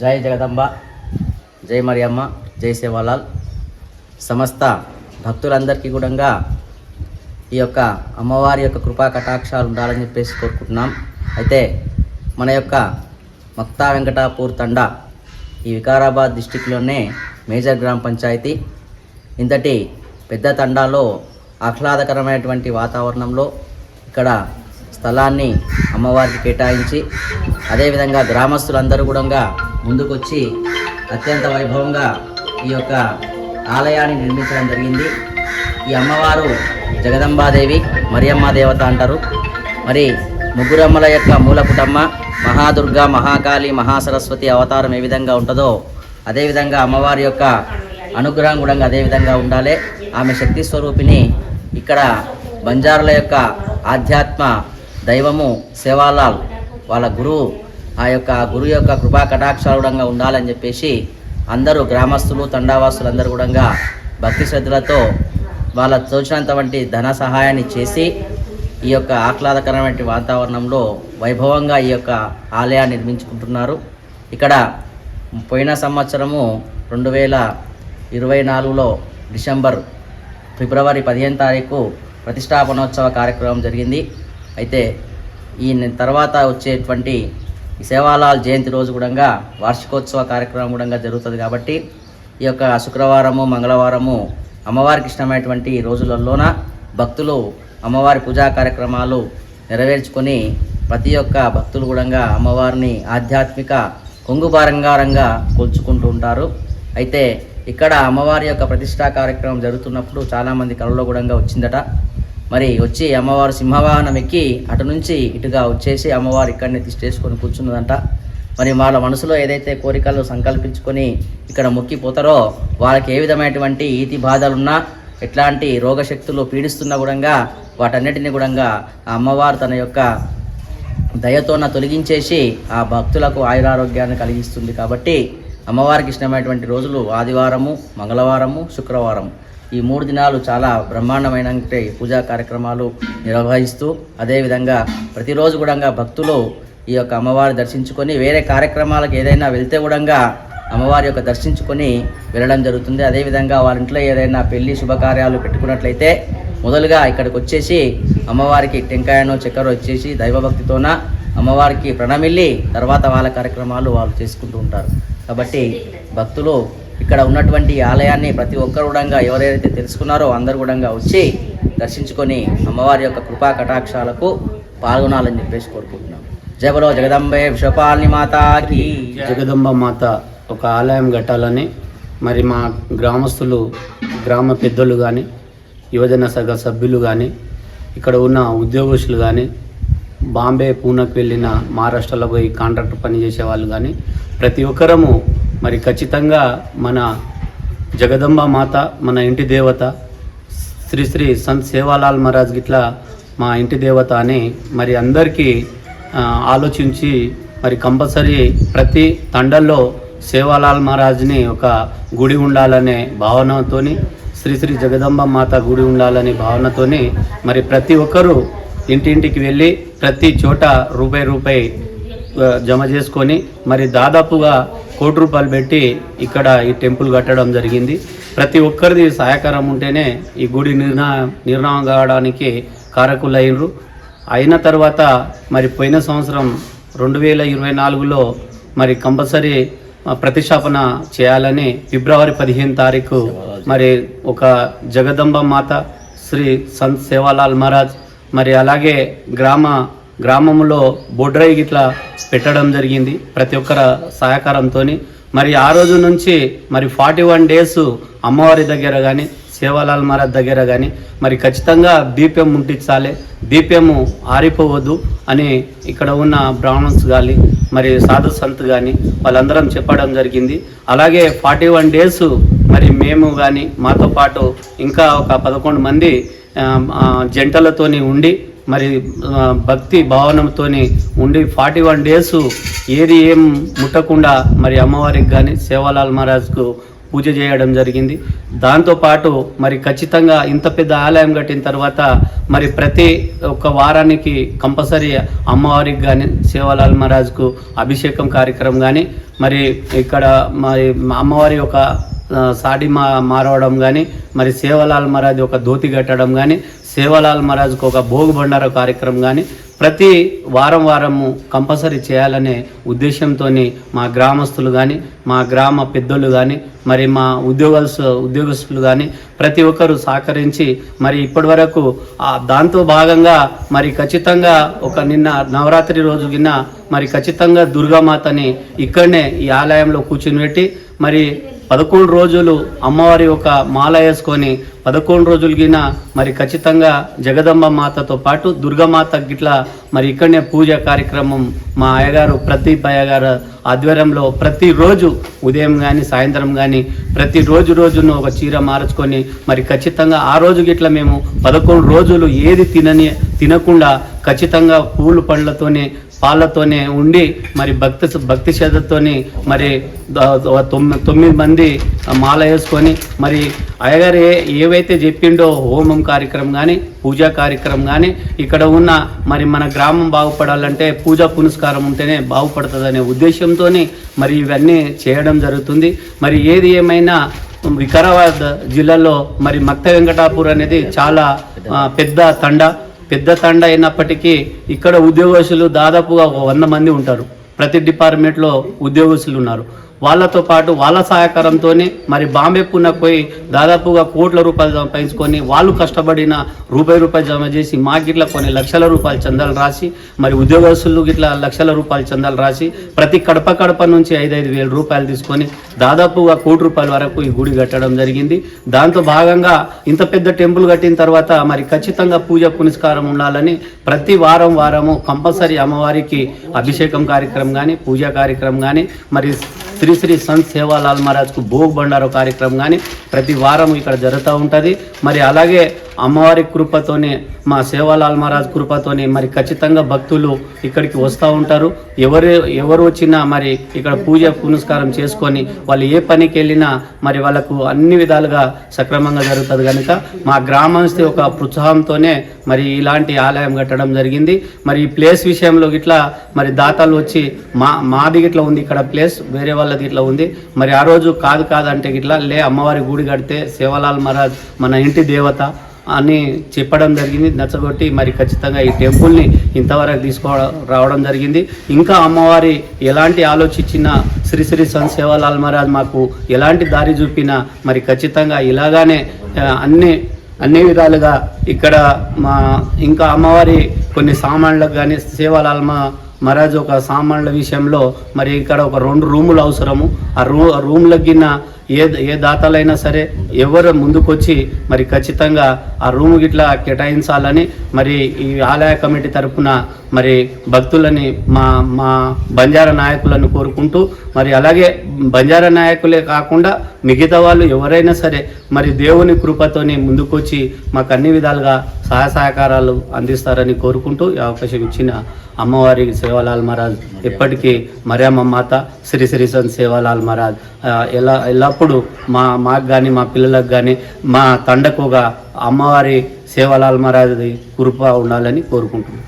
జై జగదంబ జై మరియమ్మ జై సేవాలాల్. సమస్త భక్తులందరికీ కూడా ఈ యొక్క అమ్మవారి యొక్క కృపా కటాక్షాలు ఉండాలని చెప్పేసి కోరుకుంటున్నాం. అయితే మన యొక్క మక్తా వెంకటాపూర్ తండా ఈ వికారాబాద్ డిస్టిక్లోనే మేజర్ గ్రామ పంచాయతీ. ఇంతటి పెద్ద తండాలో ఆహ్లాదకరమైనటువంటి వాతావరణంలో ఇక్కడ స్థలాన్ని అమ్మవారికి కేటాయించి అదేవిధంగా గ్రామస్తులందరూ కూడా ముందుకొచ్చి అత్యంత వైభవంగా ఈ యొక్క ఆలయాన్ని నిర్మించడం జరిగింది. ఈ అమ్మవారు జగదంబాదేవి మరియమ్మ దేవత అంటారు. మరి ముగ్గురమ్మల యొక్క మూల కుటమ్మ మహాదుర్గా మహాకాళి మహాసరస్వతి అవతారం ఏ విధంగా ఉంటుందో అదేవిధంగా అమ్మవారి యొక్క అనుగ్రహం కూడా అదే విధంగా ఉండాలి. ఆమె శక్తి స్వరూపిణి ఇక్కడ బంజారుల యొక్క ఆధ్యాత్మ దైవము సేవాలాల్ వాళ్ళ గురువు ఆ యొక్క గురువు యొక్క కృపా కటాక్షారుడంగా ఉండాలని చెప్పేసి అందరూ గ్రామస్తులు తండావాసులు అందరూ కూడా భక్తి శ్రద్ధలతో వాళ్ళ తోచినంత వంటి ధన సహాయాన్ని చేసి ఈ యొక్క ఆహ్లాదకరమైన వాతావరణంలో వైభవంగా ఈ యొక్క ఆలయాన్ని నిర్మించుకుంటున్నారు. ఇక్కడ పోయిన సంవత్సరము రెండు వేల ఇరవై నాలుగులో డిసెంబర్ ఫిబ్రవరి పదిహేను తారీఖు ప్రతిష్టాపనోత్సవ కార్యక్రమం జరిగింది. అయితే ఈ తర్వాత వచ్చేటువంటి సేవాలాల్ జయంతి రోజు కూడా వార్షికోత్సవ కార్యక్రమం కూడా జరుగుతుంది కాబట్టి ఈ యొక్క శుక్రవారము మంగళవారము అమ్మవారికి ఇష్టమైనటువంటి రోజులలోన భక్తులు అమ్మవారి పూజా కార్యక్రమాలు నెరవేర్చుకొని ప్రతి ఒక్క భక్తులు కూడా అమ్మవారిని ఆధ్యాత్మిక కొంగు బంగారంగా కొలుచుకుంటూ ఉంటారు. అయితే ఇక్కడ అమ్మవారి యొక్క ప్రతిష్టా కార్యక్రమం జరుగుతున్నప్పుడు చాలామంది కళలో కూడా వచ్చిందట. మరి వచ్చి అమ్మవారు సింహవాహనం ఎక్కి అటు నుంచి ఇటుగా వచ్చేసి అమ్మవారు ఇక్కడనే తిష్టేసుకొని కూర్చున్నదంట. మరి వాళ్ళ మనసులో ఏదైతే కోరికలు సంకల్పించుకొని ఇక్కడ మొక్కిపోతారో వాళ్ళకి ఏ విధమైనటువంటి ఈతి బాధలున్నా ఎట్లాంటి రోగశక్తులు పీడిస్తున్నా కూడా వాటన్నిటిని కూడా ఆ అమ్మవారు తన యొక్క దయతోన తొలగించేసి ఆ భక్తులకు ఆయురారోగ్యాన్ని కలిగిస్తుంది. కాబట్టి అమ్మవారికి ఇష్టమైనటువంటి రోజులు ఆదివారము మంగళవారము శుక్రవారం ఈ మూడు దినాలు చాలా బ్రహ్మాండమైన పూజా కార్యక్రమాలు నిర్వహిస్తూ అదేవిధంగా ప్రతిరోజు కూడా భక్తులు ఈ యొక్క అమ్మవారి దర్శించుకొని వేరే కార్యక్రమాలకు ఏదైనా వెళ్తే కూడా అమ్మవారి యొక్క దర్శించుకొని వెళ్ళడం జరుగుతుంది. అదేవిధంగా వారి ఇంట్లో ఏదైనా పెళ్ళి శుభకార్యాలు పెట్టుకున్నట్లయితే మొదలుగా ఇక్కడికి వచ్చేసి అమ్మవారికి టెంకాయను చక్కెర వచ్చేసి దైవభక్తితోన అమ్మవారికి ప్రణమిల్లి తర్వాత వాళ్ళ కార్యక్రమాలు వాళ్ళు చేసుకుంటూ ఉంటారు. కాబట్టి భక్తులు ఇక్కడ ఉన్నటువంటి ఆలయాన్ని ప్రతి ఒక్కరు కూడా ఎవరైతే తెలుసుకున్నారో అందరు కూడా వచ్చి దర్శించుకొని అమ్మవారి యొక్క కృపా కటాక్షాలకు పాల్గొనాలని చెప్పేసి కోరుకుంటున్నాం. జయబలో జగదంబే విశ్వపాలిని మాతాకి జగదంబ మాత ఒక ఆలయం కట్టాలని మరి మా గ్రామస్తులు గ్రామ పెద్దలు కానీ యువజన సగ సభ్యులు కానీ ఇక్కడ ఉన్న ఉద్యోగస్తులు కానీ బాంబే పూనాకు వెళ్ళిన మహారాష్ట్రలో పోయి కాంట్రాక్ట్ పని చేసే వాళ్ళు కానీ ప్రతి ఒక్కరము మరి ఖచ్చితంగా మన జగదంబ మాత మన ఇంటి దేవత శ్రీ శ్రీ సంత్ సేవాలాల్ మహారాజ్ గిట్ల మా ఇంటి దేవత అని మరి అందరికీ ఆలోచించి మరి కంపల్సరీ ప్రతి తండల్లో సేవాలాల్ మహారాజ్ని ఒక గుడి ఉండాలనే భావనతోని శ్రీ శ్రీ జగదంబ మాత గుడి ఉండాలనే భావనతోని మరి ప్రతి ఒక్కరూ ఇంటింటికి వెళ్ళి ప్రతి చోట రూపాయి రూపాయి జమ చేసుకొని మరి దాదాపుగా కోటి రూపాయలు పెట్టి ఇక్కడ ఈ టెంపుల్ కట్టడం జరిగింది. ప్రతి ఒక్కరిది సహకారం ఉంటేనే ఈ గుడి నిర్ణా నిర్ణయం కావడానికి కారకులైనరు. అయిన తర్వాత మరి పోయిన సంవత్సరం రెండు వేల ఇరవై నాలుగులో మరి కంపల్సరీ ప్రతిష్టాపన చేయాలని ఫిబ్రవరి పదిహేను తారీఖు మరి ఒక జగదంబ మాత శ్రీ సంత్ సేవాలాల్ మహారాజ్ మరి అలాగే గ్రామ గ్రామంలో బొడ్రై గిట్లా పెట్టడం జరిగింది ప్రతి ఒక్కర సహకారంతో మరి ఆ రోజు నుంచి మరి ఫార్టీ వన్ డేస్ అమ్మవారి దగ్గర కానీ సేవాలాల్ మహారాజ్ దగ్గర కానీ మరి ఖచ్చితంగా దీపం ముట్టించాలి. దీపము ఆరిపోవద్దు అని ఇక్కడ ఉన్న బ్రాహ్మణ్స్ కానీ మరి సాధు సంత్ కానీ వాళ్ళందరం చెప్పడం జరిగింది. అలాగే ఫార్టీ వన్ డేస్ మరి మేము కానీ మాతో పాటు ఇంకా ఒక పదకొండు మంది జంటలతోని ఉండి మరి భక్తి భావనతోని ఉండి ఫార్టీ వన్ డేస్ ఏది ఏం ముట్టకుండా మరి అమ్మవారికి కానీ సేవాలాల్ మహారాజ్కు పూజ చేయడం జరిగింది. దాంతోపాటు మరి ఖచ్చితంగా ఇంత పెద్ద ఆలయం కట్టిన తర్వాత మరి ప్రతి ఒక్క వారానికి కంపల్సరీ అమ్మవారికి కానీ సేవలాల్ మహారాజ్కు అభిషేకం కార్యక్రమం కానీ మరి ఇక్కడ మరి మా అమ్మవారి యొక్క సాడి మా మారవడం కానీ మరి సేవలాల్ మహారాజ్ ఒక ధోతి కట్టడం కానీ సేవలాల్ మహారాజ్కు ఒక భోగు బండార కార్యక్రమం కానీ ప్రతి వారం వారము కంపల్సరీ చేయాలనే ఉద్దేశంతో మా గ్రామస్తులు కానీ మా గ్రామ పెద్దలు కానీ మరి మా ఉద్యోగస్తు ఉద్యోగస్తులు కానీ ప్రతి ఒక్కరు సహకరించి మరి ఇప్పటి వరకు దాంతో భాగంగా మరి ఖచ్చితంగా ఒక నిన్న నవరాత్రి రోజు గిన్న మరి ఖచ్చితంగా దుర్గామాతని ఇక్కడనే ఈ ఆలయంలో కూర్చుని పెట్టి మరి పదకొండు రోజులు అమ్మవారి యొక్క మాల వేసుకొని పదకొండు రోజులు గిన మరి ఖచ్చితంగా జగదంబ మాతతో పాటు దుర్గామాత గిట్లా మరి ఇక్కడనే పూజ కార్యక్రమం మా అయ్యగారు ప్రదీప్ అయ్యగారు ఆధ్వర్యంలో ప్రతిరోజు ఉదయం కానీ సాయంత్రం కానీ ప్రతి రోజు రోజును ఒక చీర మార్చుకొని మరి ఖచ్చితంగా ఆ రోజు గిట్ల మేము పదకొండు రోజులు ఏది తినని తినకుండా ఖచ్చితంగా పూలు పండ్లతోనే పాలతోనే ఉండి మరి భక్తి భక్తి శ్రద్ధతోని మరి తొమ్మిది మంది మాల వేసుకొని మరి అయ్యగారు ఏ ఏవైతే చెప్పిండో హోమం కార్యక్రమం కానీ పూజా కార్యక్రమం కానీ ఇక్కడ ఉన్న మరి మన గ్రామం బాగుపడాలంటే పూజా పునస్కారం ఉంటేనే బాగుపడుతుందనే ఉద్దేశంతో మరి ఇవన్నీ చేయడం జరుగుతుంది. మరి ఏది ఏమైనా వికారాబాద్ జిల్లాలో మరి మక్త వెంకటాపూర్ అనేది చాలా పెద్ద తండ. పెద్ద తండ అయినప్పటికీ ఇక్కడ ఉద్యోగస్తులు దాదాపుగా ఒక వంద మంది ఉంటారు. ప్రతి డిపార్ట్మెంట్లో ఉద్యోగస్తులు ఉన్నారు. వాళ్ళతో పాటు వాళ్ళ సహకారంతోనే మరి బాంబే పునకు పోయి దాదాపుగా కోట్ల రూపాయలు సంపాదించుకొని వాళ్ళు కష్టపడిన రూపాయి రూపాయలు జమ చేసి మాకు గిట్ల కొన్ని లక్షల రూపాయలు చందాలు రాసి మరి ఉద్యోగస్తులు గిట్ల లక్షల రూపాయలు చందాలు రాసి ప్రతి కడప కడప నుంచి ఐదైదు వేల రూపాయలు తీసుకొని దాదాపుగా కోటి రూపాయల వరకు ఈ గుడి కట్టడం జరిగింది. దాంతో భాగంగా ఇంత పెద్ద టెంపుల్ కట్టిన తర్వాత మరి ఖచ్చితంగా పూజ పునస్కారం ఉండాలని ప్రతి వారం వారము కంపల్సరీ అమ్మవారికి అభిషేకం కార్యక్రమం కానీ పూజా కార్యక్రమం కానీ మరి శ్రీ శ్రీ సంత్ సేవాలాల్ మహారాజ్కు భోగ్ బండారు కార్యక్రమం కానీ ప్రతి వారం ఇక్కడ జరుగుతూ ఉంటుంది. మరి అలాగే అమ్మవారి కృపతోనే మా సేవాలాల్ మహారాజ్ కృపతోనే మరి ఖచ్చితంగా భక్తులు ఇక్కడికి వస్తూ ఉంటారు. ఎవరు ఎవరు వచ్చినా మరి ఇక్కడ పూజ పునస్కారం చేసుకొని వాళ్ళు ఏ పనికి వెళ్ళినా మరి వాళ్ళకు అన్ని విధాలుగా సక్రమంగా జరుగుతుంది కనుక మా గ్రామస్తుల ఒక ప్రోత్సాహంతోనే మరి ఇలాంటి ఆలయం కట్టడం జరిగింది. మరి ఈ ప్లేస్ విషయంలో గిట్లా మరి దాతలు వచ్చి మా మాది గిట్లా ఉంది ఇక్కడ ప్లేస్ వేరే వాళ్ళది ఇట్లా ఉంది. మరి ఆ రోజు కాదు కాదంటే గిట్లా లే అమ్మవారి గుడి కడితే సేవలాల్ మహారాజ్ మన ఇంటి దేవత అని చెప్పడం జరిగింది. నచ్చగొట్టి మరి ఖచ్చితంగా ఈ టెంపుల్ని ఇంతవరకు తీసుకో రావడం జరిగింది. ఇంకా అమ్మవారి ఎలాంటి ఆలోచించినా శ్రీ శ్రీ సంత్ సేవాలాల్ మహారాజ్ మాకు ఎలాంటి దారి చూపినా మరి ఖచ్చితంగా ఇలాగానే అన్ని అన్ని విధాలుగా ఇక్కడ మా ఇంకా అమ్మవారి కొన్ని సామాన్లకు కానీ సేవలాల్ మహారాజ్ ఒక సామాన్ల విషయంలో మరి ఇక్కడ ఒక రెండు రూములు అవసరము. ఆ రూ ఆ రూమ్లకు గిన్న ఏ ఏ దాతలైనా సరే ఎవరు ముందుకొచ్చి మరి ఖచ్చితంగా ఆ రూమ్ గిట్లా కేటాయించాలని మరి ఈ ఆలయ కమిటీ తరఫున మరి భక్తులని మా మా బంజారా నాయకులను కోరుకుంటూ మరి అలాగే బంజారా నాయకులే కాకుండా మిగతా వాళ్ళు ఎవరైనా సరే మరి దేవుని కృపతోని ముందుకొచ్చి మాకు అన్ని విధాలుగా సహాయ సహకారాలు అందిస్తారని కోరుకుంటూ ఈ అవకాశం ఇచ్చిన అమ్మవారి సేవాలాల్ మహారాజ్. ఇప్పటికీ మరియమ్మ మాత శ్రీ శ్రీ సంత్ సేవాలాల్ మహారాజ్. ఎలా ఎల్లప్పుడూ మా మాకు కానీ మా పిల్లలకు కానీ మా తండకుగా అమ్మవారి సేవాలాల్ మహారాజ్ కృప ఉండాలని కోరుకుంటున్నాం.